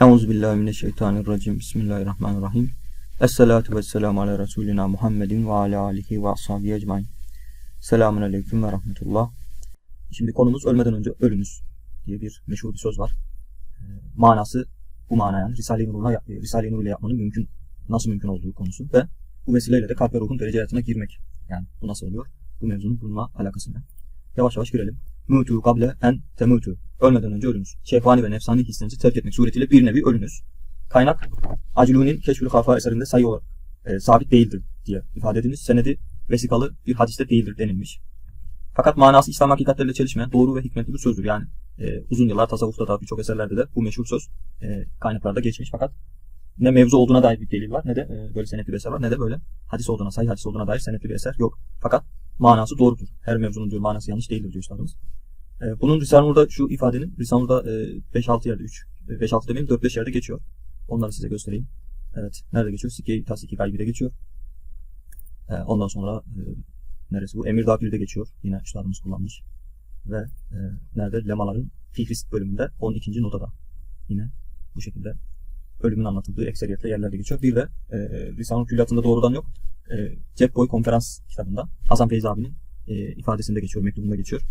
Euzubillahimineşşeytanirracim. Bismillahirrahmanirrahim. Esselatu vesselamu ala Resulina Muhammedin ve ala alihi ve ashabihi ecmain. Selamun aleyküm ve rahmetullah. Şimdi konumuz ölmeden önce ölünüz diye bir meşhur bir söz var. Ee, manası bu mana yani Risale-i Nur'la yap- Risale-i Nur yapmanın mümkün nasıl mümkün olduğu konusu ve bu vesileyle de kalp ve ruhun derece hayatına girmek. Yani bu nasıl oluyor? Bu mevzunun bununla alakası ne? Yavaş yavaş girelim. Mutu kable en temutu. Ölmeden önce ölünüz. Şeyhvani ve nefsani hislerinizi terk etmek suretiyle bir nevi ölünüz. Kaynak Aciluni'nin Keşfül Kafa eserinde sayı olarak e, sabit değildir diye ifade edilmiş. Senedi vesikalı bir hadiste değildir denilmiş. Fakat manası İslam hakikatleriyle çelişmeyen doğru ve hikmetli bir sözdür. Yani e, uzun yıllar tasavvufta da birçok eserlerde de bu meşhur söz e, kaynaklarda geçmiş. Fakat ne mevzu olduğuna dair bir delil var ne de e, böyle senetli bir eser var ne de böyle hadis olduğuna, sahih hadis olduğuna dair senetli bir eser yok. Fakat manası doğrudur. Her mevzunun diyor manası yanlış değildir diyor üstadımız. E, bunun Risale-i Nur'da şu ifadenin Risale-i Nur'da e, 5-6 yerde 3 e, 5-6 demeyeyim 4-5 yerde geçiyor. Onları size göstereyim. Evet. Nerede geçiyor? Sikke Tasiki Gaybi'de geçiyor. E, ondan sonra e, neresi bu? Emir Dağ 1'de geçiyor. Yine üstadımız kullanmış. Ve e, nerede? Lemaların Fihrist bölümünde 12. notada. Yine bu şekilde ölümün anlatıldığı ekseriyetle yerlerde geçiyor. Bir de e, Risale-i Külliyatı'nda doğrudan yok. E, Cep Boy Konferans kitabında Hasan Feyzi abinin e, ifadesinde geçiyor, mektubunda geçiyor.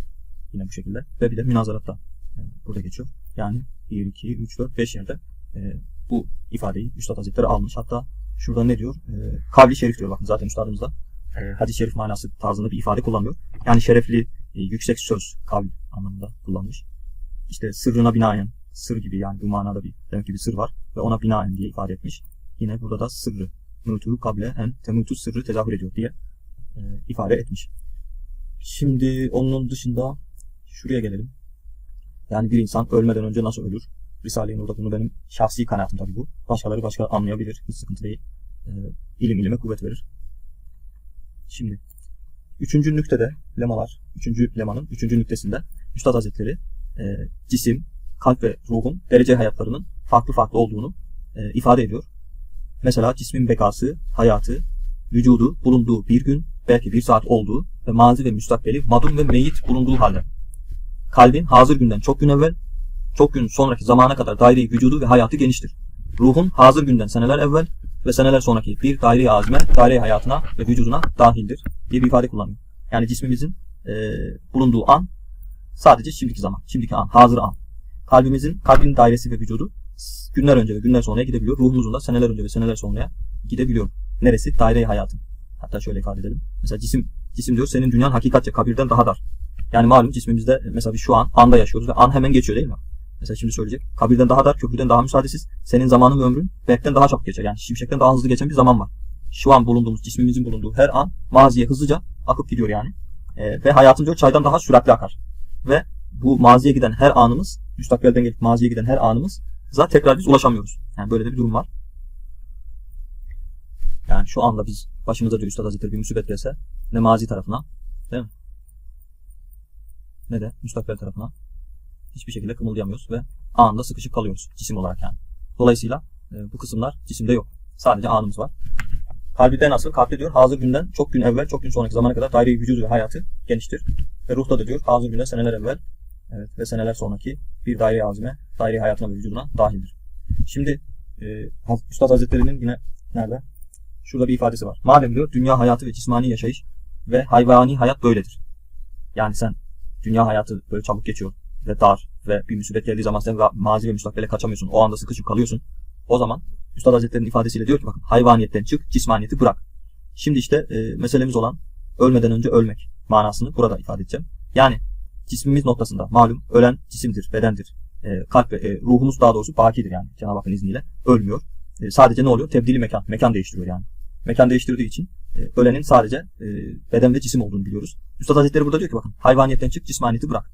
Yine bu şekilde. Ve bir de münazaratta e, burada geçiyor. Yani 1, 2, 3, 4, 5 yerde e, bu ifadeyi Üstad Hazretleri almış. Hatta şurada ne diyor? E, kavli şerif diyor bakın zaten üstadımız da hadis-i şerif manası tarzında bir ifade kullanıyor. Yani şerefli, e, yüksek söz, kavl anlamında kullanmış. İşte sırrına binaen, sır gibi yani bu manada bir demek ki bir sır var ve ona binaen diye ifade etmiş. Yine burada da sırrı, mutu kable en temutu sırrı tezahür ediyor diye e, ifade etmiş. Şimdi onun dışında şuraya gelelim. Yani bir insan ölmeden önce nasıl ölür? Risale-i Nur'da bunu benim şahsi kanaatim tabii bu. Başkaları başka anlayabilir. Hiç sıkıntı değil. Ee, ilim ilime kuvvet verir. Şimdi üçüncü nüktede lemalar, üçüncü lemanın üçüncü nüktesinde Üstad Hazretleri e, cisim, kalp ve ruhun derece hayatlarının farklı farklı olduğunu e, ifade ediyor. Mesela cismin bekası, hayatı, vücudu bulunduğu bir gün, belki bir saat olduğu ve mazi ve müstakbeli madum ve meyit bulunduğu halde. Kalbin hazır günden çok gün evvel, çok gün sonraki zamana kadar daire vücudu ve hayatı geniştir. Ruhun hazır günden seneler evvel ve seneler sonraki bir daire azme, daire hayatına ve vücuduna dahildir diye bir ifade kullanıyor. Yani cismimizin e, bulunduğu an sadece şimdiki zaman, şimdiki an, hazır an. Kalbimizin, kalbin dairesi ve vücudu günler önce ve günler sonraya gidebiliyor. Ruhumuzun da seneler önce ve seneler sonraya gidebiliyor. Neresi? Daire hayatı. Hatta şöyle ifade edelim. Mesela cisim, cisim diyor senin dünyan hakikatçe kabirden daha dar. Yani malum cismimizde mesela biz şu an anda yaşıyoruz ve an hemen geçiyor değil mi? Mesela şimdi söyleyecek. Kabirden daha dar, köprüden daha müsaadesiz. Senin zamanın ve ömrün berkten daha çok geçer. Yani şimşekten daha hızlı geçen bir zaman var. Şu an bulunduğumuz, cismimizin bulunduğu her an maziye hızlıca akıp gidiyor yani. Ee, ve hayatın diyor çaydan daha süratli akar. Ve bu maziye giden her anımız, müstakbelden gelip maziye giden her anımız zaten tekrar biz ulaşamıyoruz. Yani böyle de bir durum var. Yani şu anda biz başımıza diyor Üstad Hazretleri bir musibet gelse ne mazi tarafına değil mi? Ne de müstakbel tarafına hiçbir şekilde kımıldayamıyoruz ve anında sıkışıp kalıyoruz cisim olarak yani. Dolayısıyla e, bu kısımlar cisimde yok. Sadece anımız var. Kalbide nasıl? Kalpte diyor hazır günden çok gün evvel, çok gün sonraki zamana kadar daire vücudu ve hayatı geniştir. Ve ruhta da diyor hazır günden seneler evvel evet, ve seneler sonraki bir daire azime, daire hayatına ve vücuduna dahildir. Şimdi e, Üstad Hazretleri'nin yine nerede? Şurada bir ifadesi var. Madem diyor dünya hayatı ve cismani yaşayış ve hayvani hayat böyledir. Yani sen dünya hayatı böyle çabuk geçiyor ve dar ve bir musibet geldiği zaman sen mazi ve müstakbele kaçamıyorsun. O anda sıkışıp kalıyorsun. O zaman Üstad Hazretleri'nin ifadesiyle diyor ki bakın hayvaniyetten çık, cismaniyeti bırak. Şimdi işte e, meselemiz olan ölmeden önce ölmek manasını burada ifade edeceğim. Yani cismimiz noktasında malum ölen cisimdir, bedendir. E, kalp e, ruhumuz daha doğrusu bakidir yani Cenab-ı Hakk'ın izniyle ölmüyor. E, sadece ne oluyor? Tebdili mekan, mekan değiştiriyor yani. Mekan değiştirdiği için e, ölenin sadece e, beden ve cisim olduğunu biliyoruz. Üstad Hazretleri burada diyor ki bakın hayvaniyetten çık, cismaniyeti bırak.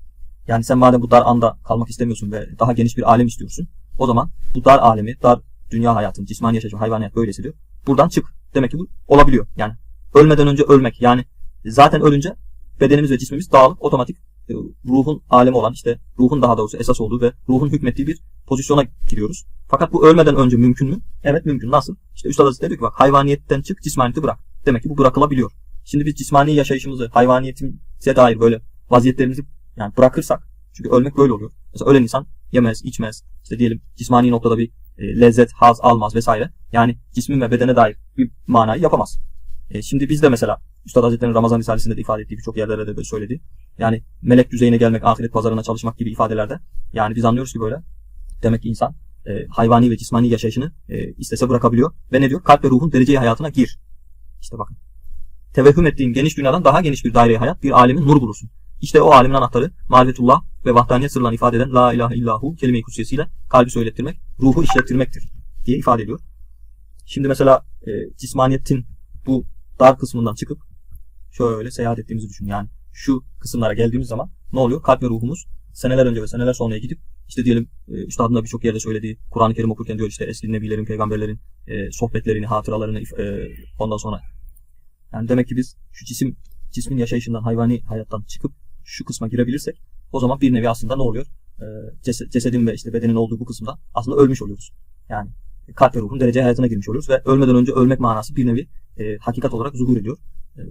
Yani sen madem bu dar anda kalmak istemiyorsun ve daha geniş bir alem istiyorsun. O zaman bu dar alemi, dar dünya hayatını, cismani yaşam, hayvaniyet böylesi diyor. Buradan çık. Demek ki bu olabiliyor. Yani ölmeden önce ölmek. Yani zaten ölünce bedenimiz ve cismimiz dağılıp otomatik ruhun alemi olan işte ruhun daha doğrusu esas olduğu ve ruhun hükmettiği bir pozisyona giriyoruz. Fakat bu ölmeden önce mümkün mü? Evet mümkün. Nasıl? İşte Üstad Hazretleri diyor ki bak hayvaniyetten çık cismaniyeti bırak. Demek ki bu bırakılabiliyor. Şimdi biz cismani yaşayışımızı, hayvaniyetimize dair böyle vaziyetlerimizi yani bırakırsak çünkü ölmek böyle oluyor. Mesela ölen insan yemez, içmez. İşte diyelim cismani noktada bir e, lezzet, haz almaz vesaire. Yani cismin ve bedene dair bir manayı yapamaz. E, şimdi biz de mesela Üstad Hazretleri'nin Ramazan Risalesi'nde de ifade ettiği birçok yerlerde de böyle söyledi. Yani melek düzeyine gelmek, ahiret pazarına çalışmak gibi ifadelerde. Yani biz anlıyoruz ki böyle. Demek ki insan e, hayvani ve cismani yaşayışını e, istese bırakabiliyor. Ve ne diyor? Kalp ve ruhun dereceye hayatına gir. İşte bakın. Tevehhüm ettiğin geniş dünyadan daha geniş bir daireye hayat, bir alemin nur bulursun. İşte o alemin anahtarı marifetullah ve vahdaniyet sırlarını ifade eden La ilahe illahu kelime-i kutsiyesiyle kalbi söylettirmek, ruhu işlettirmektir diye ifade ediyor. Şimdi mesela e, cismaniyetin bu dar kısmından çıkıp şöyle seyahat ettiğimizi düşün. Yani şu kısımlara geldiğimiz zaman ne oluyor? Kalp ve ruhumuz seneler önce ve seneler sonraya gidip işte diyelim e, üstadın da birçok yerde söylediği Kur'an-ı Kerim okurken diyor işte eski nebilerin, peygamberlerin e, sohbetlerini, hatıralarını e, ondan sonra yani demek ki biz şu cisim cismin yaşayışından, hayvani hayattan çıkıp şu kısma girebilirsek o zaman bir nevi aslında ne oluyor? E, ces- cesedin ve işte bedenin olduğu bu kısımda aslında ölmüş oluyoruz. Yani kalp ve ruhun derece hayatına girmiş oluyoruz ve ölmeden önce ölmek manası bir nevi e, hakikat olarak zuhur ediyor. E,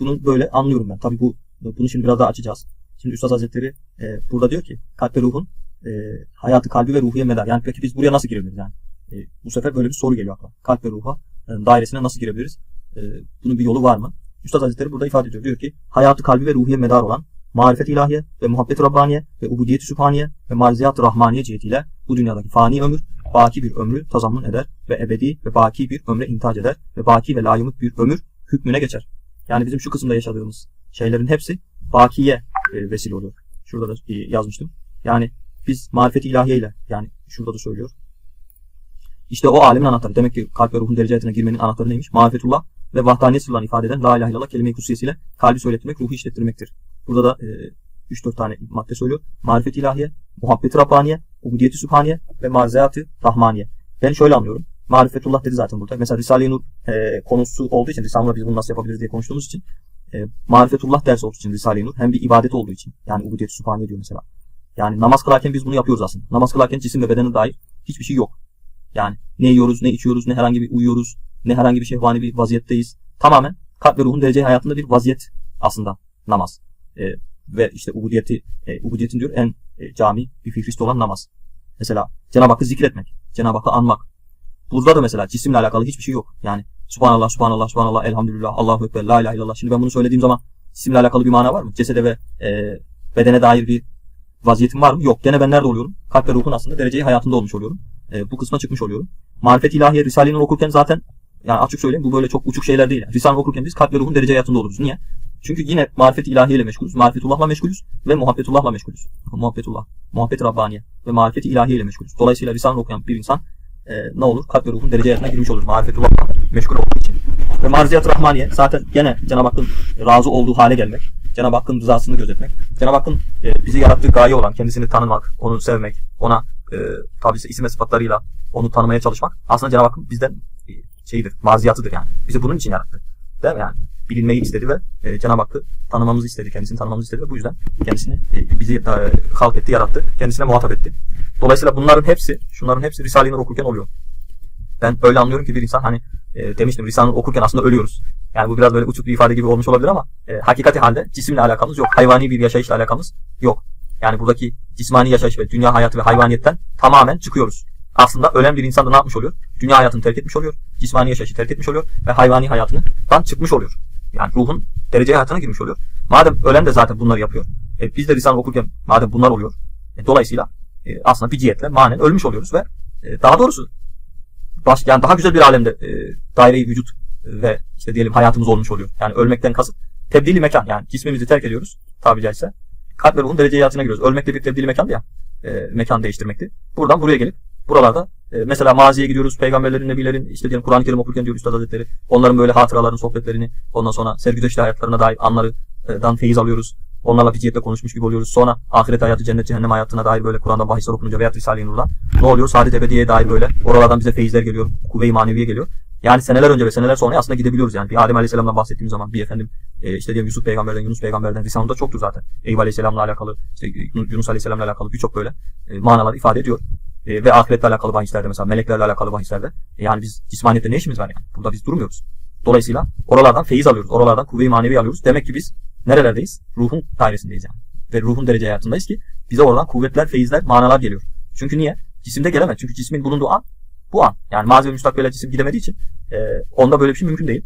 bunu böyle anlıyorum ben. Tabii bu bunu şimdi biraz daha açacağız. Şimdi Üstad Hazretleri e, burada diyor ki kalp ve ruhun e, hayatı kalbi ve ruhiye medar. Yani peki biz buraya nasıl girebiliriz yani? E, bu sefer böyle bir soru geliyor akla. Kalp ve ruha e, dairesine nasıl girebiliriz? E, bunun bir yolu var mı? Üstad Hazretleri burada ifade ediyor. Diyor ki hayatı kalbi ve ruhiye medar olan marifet ilahiye ve muhabbet Rabbaniye ve ubudiyet-i sübhaniye ve marziyat rahmaniye cihetiyle bu dünyadaki fani ömür, baki bir ömrü tazammun eder ve ebedi ve baki bir ömre intac eder ve baki ve layımık bir ömür hükmüne geçer. Yani bizim şu kısımda yaşadığımız şeylerin hepsi bakiye e, vesile oluyor. Şurada da e, yazmıştım. Yani biz marifet ilahiye yani şurada da söylüyor. İşte o alemin anahtarı. Demek ki kalp ve ruhun derecesine girmenin anahtarı neymiş? Marifetullah ve vahdaniyet sırlarını ifade eden La ilahe illallah kelime-i kutsiyesiyle kalbi söylettirmek, ruhu işlettirmektir. Burada da e, 3-4 tane madde söylüyor. Marifet ilahiye, muhabbet Rabbaniye, ubudiyeti sübhaniye ve marziyatı rahmaniye. Ben şöyle anlıyorum. Marifetullah dedi zaten burada. Mesela Risale-i Nur e, konusu olduğu için, Risale-i biz bunu nasıl yapabiliriz diye konuştuğumuz için e, marifetullah dersi olduğu için Risale-i Nur hem bir ibadet olduğu için yani ubudiyeti sübhaniye diyor mesela. Yani namaz kılarken biz bunu yapıyoruz aslında. Namaz kılarken cisim ve bedene dair hiçbir şey yok. Yani ne yiyoruz, ne içiyoruz, ne herhangi bir uyuyoruz, ne herhangi bir şehvani bir vaziyetteyiz. Tamamen kalp ve ruhun dereceli hayatında bir vaziyet aslında namaz. E, ve işte ubudiyeti, e, ubudiyetin diyor en e, cami bir fikriste olan namaz. Mesela Cenab-ı Hakk'ı zikretmek, Cenab-ı Hakk'ı anmak. Burada da mesela cisimle alakalı hiçbir şey yok. Yani Subhanallah, Subhanallah, Subhanallah, Elhamdülillah, Allahu Ekber, La ilahe illallah. Şimdi ben bunu söylediğim zaman cisimle alakalı bir mana var mı? Cesede ve e, bedene dair bir vaziyetim var mı? Yok. Gene ben nerede oluyorum? Kalp ve ruhun aslında dereceyi hayatında olmuş oluyorum. E, bu kısma çıkmış oluyorum. Marifet ilahiye Risale-i Nur okurken zaten yani açık söyleyeyim bu böyle çok uçuk şeyler değil. Risale okurken biz kalp ve ruhun derece hayatında oluruz. Niye? Çünkü yine marifet ilahiyle meşgulüz. Marifetullah'la meşgulüz ve muhabbetullah'la meşgulüz. Muhabbetullah, muhabbet Rabbaniye ve marifeti ilahiyle meşgulüz. Dolayısıyla Risale okuyan bir insan e, ne olur? Kalp ve ruhun derece hayatına girmiş olur. Marifetullah'la meşgul olduğu için. Ve marziyat Rahmaniye zaten gene Cenab-ı Hakk'ın razı olduğu hale gelmek. Cenab-ı Hakk'ın rızasını gözetmek. Cenab-ı Hakk'ın e, bizi yarattığı gaye olan kendisini tanımak, onu sevmek, ona e, tabi isim ve sıfatlarıyla onu tanımaya çalışmak aslında Cenab-ı Hakk'ın bizden e, şeyidir, maziyatıdır yani. Bizi bunun için yarattı. Değil mi yani? Bilinmeyi istedi ve e, Cenab-ı Hakk'ı tanımamızı istedi, kendisini tanımamızı istedi ve bu yüzden kendisini e, bizi e, halk etti, yarattı, kendisine muhatap etti. Dolayısıyla bunların hepsi, şunların hepsi Risale-i okurken oluyor. Ben öyle anlıyorum ki bir insan hani e, demiştim Risale-i okurken aslında ölüyoruz. Yani bu biraz böyle uçuk bir ifade gibi olmuş olabilir ama e, hakikati halde cisimle alakamız yok. Hayvani bir yaşayışla alakamız yok. Yani buradaki cismani yaşayış ve dünya hayatı ve hayvaniyetten tamamen çıkıyoruz. Aslında ölen bir insan da ne yapmış oluyor? Dünya hayatını terk etmiş oluyor. Cismani yaşayışı terk etmiş oluyor. Ve hayvani hayatından çıkmış oluyor. Yani ruhun derece hayatına girmiş oluyor. Madem ölen de zaten bunları yapıyor. E, biz de Risale okurken madem bunlar oluyor. E, dolayısıyla e, aslında bir cihetle manen ölmüş oluyoruz ve e, daha doğrusu baş, yani daha güzel bir alemde e, daire vücut ve işte diyelim hayatımız olmuş oluyor. Yani ölmekten kasıt tebdili mekan yani cismimizi terk ediyoruz tabi caizse. Kalp ve ruhun derece hayatına giriyoruz. Ölmek de bir tebdili mekandı ya. E, mekan değiştirmekti. Buradan buraya gelip buralarda mesela maziye gidiyoruz. Peygamberlerin, nebilerin işte diyelim Kur'an-ı Kerim okurken diyor Üstad Hazretleri. Onların böyle hatıralarını, sohbetlerini ondan sonra sergüzeşli hayatlarına dair anlardan feyiz alıyoruz. Onlarla bir cihetle konuşmuş gibi oluyoruz. Sonra ahiret hayatı, cennet, cehennem hayatına dair böyle Kur'an'dan bahisler okununca veya Risale-i Nur'dan ne oluyor? Saadet ebediyeye dair böyle oralardan bize feyizler geliyor. Kuvve-i maneviye geliyor. Yani seneler önce ve seneler sonra aslında gidebiliyoruz yani. Bir Adem Aleyhisselam'dan bahsettiğimiz zaman bir efendim e, işte diyelim Yusuf Peygamber'den, Yunus Peygamber'den Risale'de çoktur zaten. Eyüp Aleyhisselam'la alakalı, işte Yunus Aleyhisselam'la alakalı birçok böyle e, manalar ifade ediyor. E, ve ahiretle alakalı bahislerde mesela meleklerle alakalı bahislerde. E, yani biz cismaniyette ne işimiz var yani? Burada biz durmuyoruz. Dolayısıyla oralardan feyiz alıyoruz. Oralardan kuvve-i manevi alıyoruz. Demek ki biz nerelerdeyiz? Ruhun dairesindeyiz yani. Ve ruhun derece hayatındayız ki bize oradan kuvvetler, feyizler, manalar geliyor. Çünkü niye? Cisimde gelemez. Çünkü cismin bulunduğu an bu an. Yani mazi ve müstakbele cisim gidemediği için e, onda böyle bir şey mümkün değil.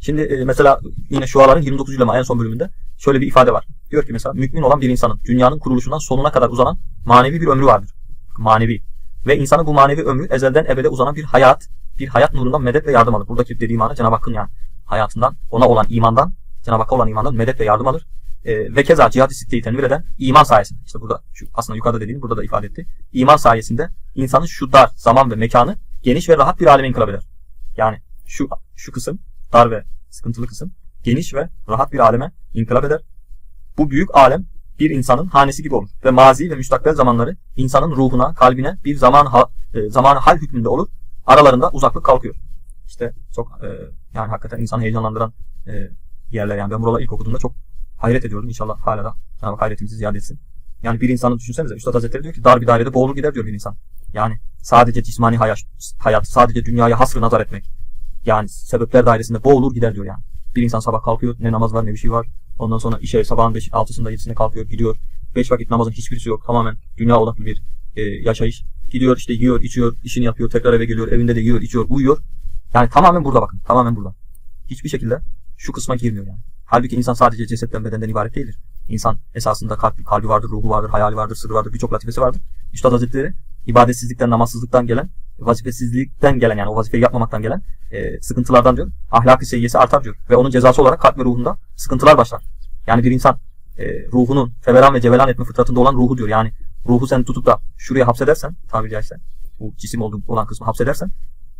Şimdi e, mesela yine şuaların 29 ulema en son bölümünde şöyle bir ifade var. Diyor ki mesela mümin olan bir insanın dünyanın kuruluşundan sonuna kadar uzanan manevi bir ömrü vardır. Manevi. Ve insanın bu manevi ömrü ezelden ebede uzanan bir hayat, bir hayat nurundan medet ve yardım alır. Buradaki dediği mana Cenab-ı Hakk'ın yani hayatından, ona olan imandan, Cenab-ı Hakk'a olan imandan medet ve yardım alır. E, ve keza cihad-ı sitteyi tenvir eden iman sayesinde, işte burada şu aslında yukarıda dediğini burada da ifade etti. İman sayesinde insanın şu dar zaman ve mekanı geniş ve rahat bir aleme inkılap eder. Yani şu şu kısım dar ve sıkıntılı kısım geniş ve rahat bir aleme inkılap eder. Bu büyük alem bir insanın hanesi gibi olur ve mazi ve müstakbel zamanları insanın ruhuna, kalbine bir zaman ha, e, zaman hal hükmünde olur. Aralarında uzaklık kalkıyor. İşte çok e, yani hakikaten insanı heyecanlandıran e, yerler yani ben buraları ilk okuduğumda çok hayret ediyordum. İnşallah hala da Hak hayretimizi ziyade etsin. Yani bir insanın düşünsenize Üstad Hazretleri diyor ki dar bir dairede boğulur gider diyor bir insan. Yani sadece cismani hayat, hayat sadece dünyaya hasrı nazar etmek. Yani sebepler dairesinde boğulur gider diyor yani. Bir insan sabah kalkıyor ne namaz var ne bir şey var. Ondan sonra işe sabahın 5 6'sında 7'sinde kalkıyor gidiyor. 5 vakit namazın hiçbirisi yok. Tamamen dünya odaklı bir e, yaşayış. Gidiyor işte yiyor, içiyor, işini yapıyor, tekrar eve geliyor, evinde de yiyor, içiyor, uyuyor. Yani tamamen burada bakın. Tamamen burada. Hiçbir şekilde şu kısma girmiyor yani. Halbuki insan sadece cesetten bedenden ibaret değildir. İnsan esasında kalbi, kalbi vardır, ruhu vardır, hayali vardır, sırrı vardır, birçok latifesi vardır. Üstad Hazretleri ibadetsizlikten, namazsızlıktan gelen, vazifesizlikten gelen yani o vazifeyi yapmamaktan gelen e, sıkıntılardan diyor. Ahlaki seyyesi artar diyor. Ve onun cezası olarak kalp ve ruhunda sıkıntılar başlar. Yani bir insan e, ruhunun feveran ve cevelan etme fıtratında olan ruhu diyor. Yani ruhu sen tutup da şuraya hapsedersen tabiri caizse bu cisim olduğum olan kısmı hapsedersen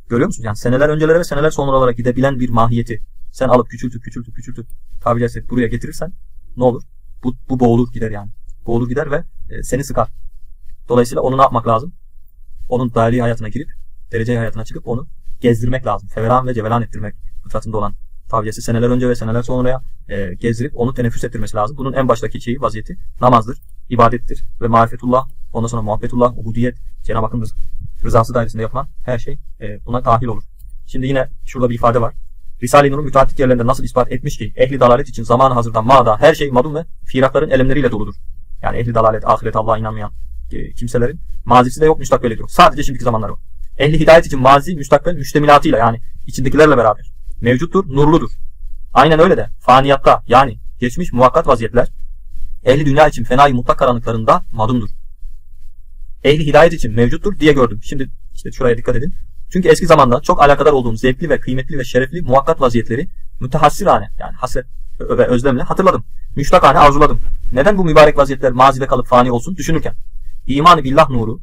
görüyor musun? Yani seneler öncelere ve seneler sonralara gidebilen bir mahiyeti sen alıp küçültüp küçültüp küçültüp tabiri caizse buraya getirirsen ne olur? Bu, bu boğulur gider yani. Boğulur gider ve e, seni sıkar. Dolayısıyla onu ne yapmak lazım? Onun daire hayatına girip derece hayatına çıkıp onu gezdirmek lazım. Feveran ve cevelan ettirmek fıtratında olan tabiyesi seneler önce ve seneler sonraya e, gezdirip onu teneffüs ettirmesi lazım. Bunun en baştaki şeyi vaziyeti namazdır, ibadettir ve marifetullah, ondan sonra muhabbetullah, ubudiyet, Cenab-ı Hakk'ın rızası dairesinde yapılan her şey e, buna dahil olur. Şimdi yine şurada bir ifade var. Risale-i Nur'un müteahhit yerlerinde nasıl ispat etmiş ki ehli dalalet için zamanı hazırdan mağda her şey madum ve firakların elemleriyle doludur. Yani ehli dalalet, ahiret Allah'a inanmayan kimselerin mazisi de yok, müstakbeli de yok. Sadece şimdiki zamanları var. Ehli hidayet için mazi, müstakbel, müştemilatıyla yani içindekilerle beraber mevcuttur, nurludur. Aynen öyle de faniyatta yani geçmiş muvakkat vaziyetler ehli dünya için fenayı mutlak karanlıklarında madumdur. Ehli hidayet için mevcuttur diye gördüm. Şimdi işte şuraya dikkat edin. Çünkü eski zamanda çok alakadar olduğum zevkli ve kıymetli ve şerefli muhakkat vaziyetleri mütehassirane yani hasret ve özlemle hatırladım. Müştakane arzuladım. Neden bu mübarek vaziyetler mazide kalıp fani olsun düşünürken imanı billah nuru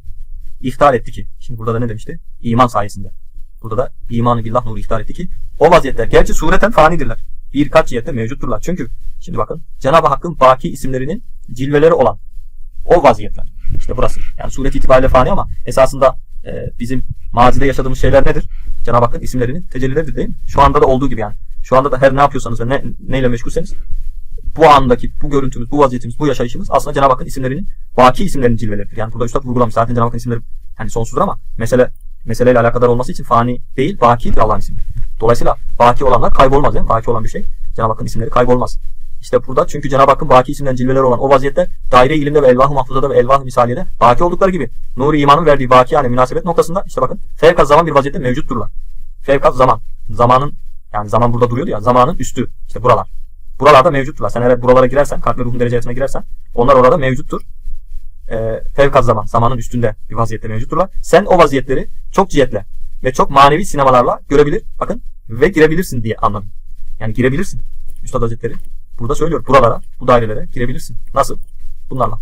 ihtar etti ki. Şimdi burada da ne demişti? İman sayesinde. Burada da imanı billah nuru ihtar etti ki o vaziyetler gerçi sureten fanidirler. Birkaç cihette mevcutturlar. Çünkü şimdi bakın Cenab-ı Hakk'ın baki isimlerinin cilveleri olan o vaziyetler. İşte burası. Yani suret itibariyle fani ama esasında e, bizim mazide yaşadığımız şeyler nedir? Cenab-ı Hakk'ın isimlerinin tecellileridir değil mi? Şu anda da olduğu gibi yani. Şu anda da her ne yapıyorsanız ve ne, neyle meşgulseniz bu andaki bu görüntümüz, bu vaziyetimiz, bu yaşayışımız aslında Cenab-ı Hakk'ın isimlerinin baki isimlerinin cilveleridir. Yani burada Üstad vurgulamış. Zaten Cenab-ı Hakk'ın isimleri hani sonsuzdur ama mesele meseleyle alakadar olması için fani değil, bakidir Allah'ın ismi. Dolayısıyla baki olanlar kaybolmaz. Yani baki olan bir şey Cenab-ı Hakk'ın isimleri kaybolmaz. İşte burada çünkü Cenab-ı Hakk'ın baki isimlerin cilveleri olan o vaziyette daire ilimde ve elvah-ı mahfuzada ve elvah-ı misaliyede baki oldukları gibi nuri imanın verdiği baki yani münasebet noktasında işte bakın fevkat zaman bir vaziyette mevcutturlar. Fevkat zaman. Zamanın yani zaman burada duruyordu ya zamanın üstü işte buralar. Buralarda mevcutturlar. Sen eğer buralara girersen kalp ve ruhun derecesine girersen onlar orada mevcuttur. E, fevkat zaman. Zamanın üstünde bir vaziyette mevcutturlar. Sen o vaziyetleri çok cihetle ve çok manevi sinemalarla görebilir. Bakın ve girebilirsin diye anladım. Yani girebilirsin. Üstad Hazretleri burada söylüyor. Buralara, bu dairelere girebilirsin. Nasıl? Bunlarla.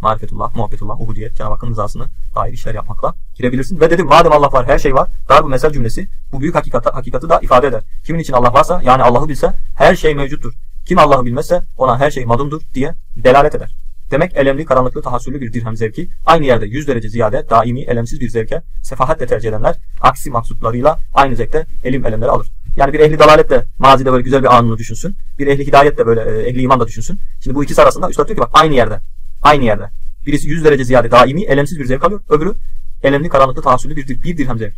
Marifetullah, muhabbetullah, ubudiyet, Cenab-ı Hakk'ın rızasını dair işler yapmakla girebilirsin. Ve dedim madem Allah var, her şey var. Dar bu mesel cümlesi bu büyük hakikati, hakikati da ifade eder. Kimin için Allah varsa yani Allah'ı bilse her şey mevcuttur. Kim Allah'ı bilmezse ona her şey madumdur diye delalet eder. Demek elemli, karanlıklı, tahassüllü bir dirhem zevki aynı yerde 100 derece ziyade daimi, elemsiz bir zevke sefahatle tercih edenler aksi maksutlarıyla aynı zevkte elim elemleri alır. Yani bir ehli dalalet de mazide böyle güzel bir anını düşünsün. Bir ehli hidayet de böyle e, ehli iman da düşünsün. Şimdi bu ikisi arasında üstad diyor ki bak aynı yerde. Aynı yerde. Birisi 100 derece ziyade daimi, elemsiz bir zevk alıyor. Öbürü elemli, karanlıklı, tahassüllü bir, bir dirhem zevk.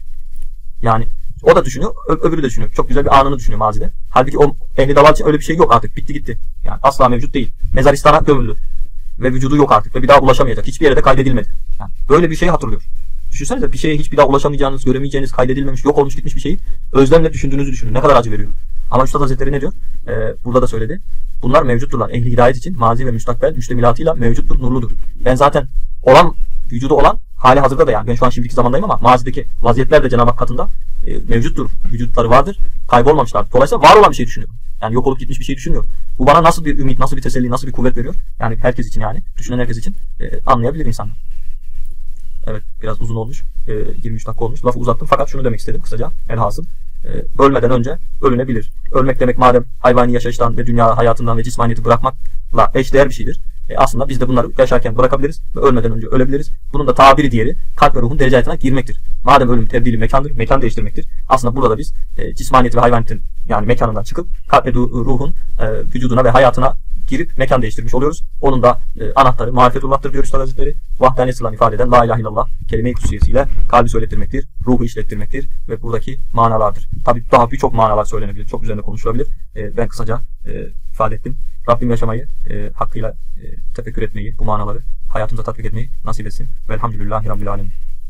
Yani o da düşünüyor, öbürü de düşünüyor. Çok güzel bir anını düşünüyor mazide. Halbuki o ehli dalalet için öyle bir şey yok artık. Bitti gitti. Yani asla mevcut değil. Mezaristana gömüldü. ve vücudu yok artık ve bir daha ulaşamayacak. Hiçbir yere de kaydedilmedi. Yani böyle bir şey hatırlıyor. Düşünsenize bir şeye hiç bir daha ulaşamayacağınız, göremeyeceğiniz, kaydedilmemiş, yok olmuş gitmiş bir şeyi özlemle düşündüğünüzü düşünün. Ne kadar acı veriyor. Ama Üstad Hazretleri ne diyor? Ee, burada da söyledi. Bunlar mevcutturlar. Ehli hidayet için mazi ve müstakbel müştemilatıyla mevcuttur, nurludur. Ben zaten olan, vücudu olan hali hazırda da yani. Ben şu an şimdiki zamandayım ama mazideki vaziyetler de Cenab-ı Hak katında e, mevcuttur. Vücutları vardır. Kaybolmamışlar. Dolayısıyla var olan bir şey düşünüyorum. Yani yok olup gitmiş bir şey düşünmüyorum. Bu bana nasıl bir ümit, nasıl bir teselli, nasıl bir kuvvet veriyor? Yani herkes için yani. Düşünen herkes için e, anlayabilir insanlar. Evet biraz uzun olmuş. E, 23 dakika olmuş. Lafı uzattım fakat şunu demek istedim kısaca. Elhasıl. E, ölmeden önce ölünebilir. Ölmek demek madem hayvani yaşayıştan ve dünya hayatından ve cismaniyeti bırakmakla eşdeğer bir şeydir. E, aslında biz de bunları yaşarken bırakabiliriz ve ölmeden önce ölebiliriz. Bunun da tabiri diğeri kalp ve ruhun derece girmektir. Madem ölüm tebdili mekandır, mekan değiştirmektir. Aslında burada da biz e, cismaniyeti ve hayvaniyetin yani mekanından çıkıp kalp ve ruhun e, vücuduna ve hayatına girip mekan değiştirmiş oluyoruz. Onun da e, anahtarı marifetullah'tır diyor Üstad Hazretleri. Vahdaniyet sılan ifade eden la ilahe illallah kelime-i kutsiyesiyle kalbi söylettirmektir, ruhu işlettirmektir ve buradaki manalardır. Tabi daha birçok manalar söylenebilir, çok üzerinde konuşulabilir. E, ben kısaca e, ifade ettim. Rabbim yaşamayı, e, hakkıyla e, tefekkür etmeyi, bu manaları hayatımıza tatbik etmeyi nasip etsin. Velhamdülillahi Rabbil Alemin.